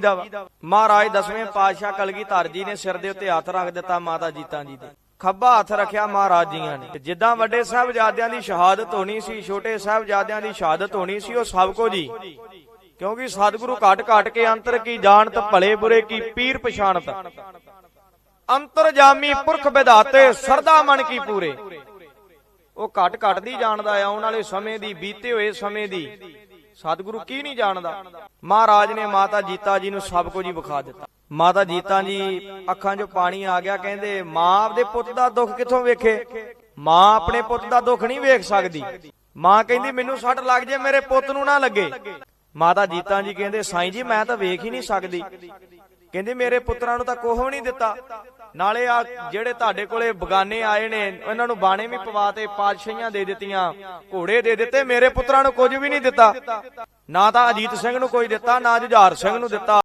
ਦਾ ਮਹਾਰਾਜ ਦਸਵੇਂ ਪਾਤਸ਼ਾਹ ਕਲਗੀਧਰ ਜੀ ਨੇ ਸਿਰ ਦੇ ਉੱਤੇ ਹੱਥ ਰੱਖ ਦਿੱਤਾ ਮਾਤਾ ਜੀਤਾਂ ਜੀ ਦੇ। ਖੱਬਾ ਹੱਥ ਰੱਖਿਆ ਮਹਾਰਾਜ ਜੀਆਂ ਨੇ। ਜਿੱਦਾਂ ਵੱਡੇ ਸਾਹਿਬਜ਼ਾਦਿਆਂ ਦੀ ਸ਼ਹਾਦਤ ਹੋਣੀ ਸੀ, ਛੋਟੇ ਸਾਹਿਬਜ਼ਾਦਿਆਂ ਦੀ ਸ਼ਹਾਦਤ ਹੋਣੀ ਸੀ, ਉਹ ਸਭ ਕੁਝ ਹੀ ਕਿਉਂਕਿ ਸਤਿਗੁਰੂ ਘਟ ਘਟ ਕੇ ਅੰਤਰ ਕੀ ਜਾਣਤ, ਭਲੇ ਬੁਰੇ ਕੀ ਪੀਰ ਪਛਾਣਤ। ਅੰਤਰਜਾਮੀ ਪੁਰਖ ਵਿਧਾਤੇ, ਸਰਦਾ ਮਨ ਕੀ ਪੂਰੇ। ਉਹ ਘਟ ਘਟ ਦੀ ਜਾਣਦਾ ਆ ਆਉਣ ਵਾਲੇ ਸਮੇਂ ਦੀ ਬੀਤੇ ਹੋਏ ਸਮੇਂ ਦੀ। ਸਤਿਗੁਰੂ ਕੀ ਨਹੀਂ ਜਾਣਦਾ? ਮਹਾਰਾਜ ਨੇ ਮਾਤਾ ਜੀਤਾ ਜੀ ਨੂੰ ਸਭ ਕੁਝ ਹੀ ਵਿਖਾ ਦਿੱਤਾ। ਮਾਤਾ ਜੀਤਾ ਜੀ ਅੱਖਾਂ 'ਚੋਂ ਪਾਣੀ ਆ ਗਿਆ, ਕਹਿੰਦੇ, ਮਾਂ ਆਪਦੇ ਪੁੱਤ ਦਾ ਦੁੱਖ ਕਿੱਥੋਂ ਵੇਖੇ? ਮਾਂ ਆਪਣੇ ਪੁੱਤ ਦਾ ਦੁੱਖ ਨਹੀਂ ਵੇਖ ਸਕਦੀ। ਮਾਂ ਕਹਿੰਦੀ, ਮੈਨੂੰ ਸੱਟ ਲੱਗ ਜੇ, ਮੇਰੇ ਪੁੱਤ ਨੂੰ ਨਾ ਲੱਗੇ। ਮਾਤਾ ਜੀਤਾ ਜੀ ਕਹਿੰਦੇ, ਸਾਈਂ ਜੀ, ਮੈਂ ਤਾਂ ਵੇਖ ਹੀ ਨਹੀਂ ਸਕਦੀ। ਕਹਿੰਦੇ ਮੇਰੇ ਪੁੱਤਰਾਂ ਨੂੰ ਤਾਂ ਕੋਹ ਵੀ ਨਹੀਂ ਦਿੱਤਾ। ਨਾਲੇ ਆ ਜਿਹੜੇ ਤੁਹਾਡੇ ਕੋਲੇ ਬਗਾਨੇ ਆਏ ਨੇ ਉਹਨਾਂ ਨੂੰ ਬਾਣੇ ਵੀ ਪਵਾਤੇ ਪਾਤਸ਼ਾਹੀਆਂ ਦੇ ਦਿੱਤੀਆਂ, ਘੋੜੇ ਦੇ ਦਿੱਤੇ, ਮੇਰੇ ਪੁੱਤਰਾਂ ਨੂੰ ਕੁਝ ਵੀ ਨਹੀਂ ਦਿੱਤਾ। ਨਾ ਤਾਂ ਅਜੀਤ ਸਿੰਘ ਨੂੰ ਕੋਈ ਦਿੱਤਾ, ਨਾ ਜੁਝਾਰ ਸਿੰਘ ਨੂੰ ਦਿੱਤਾ।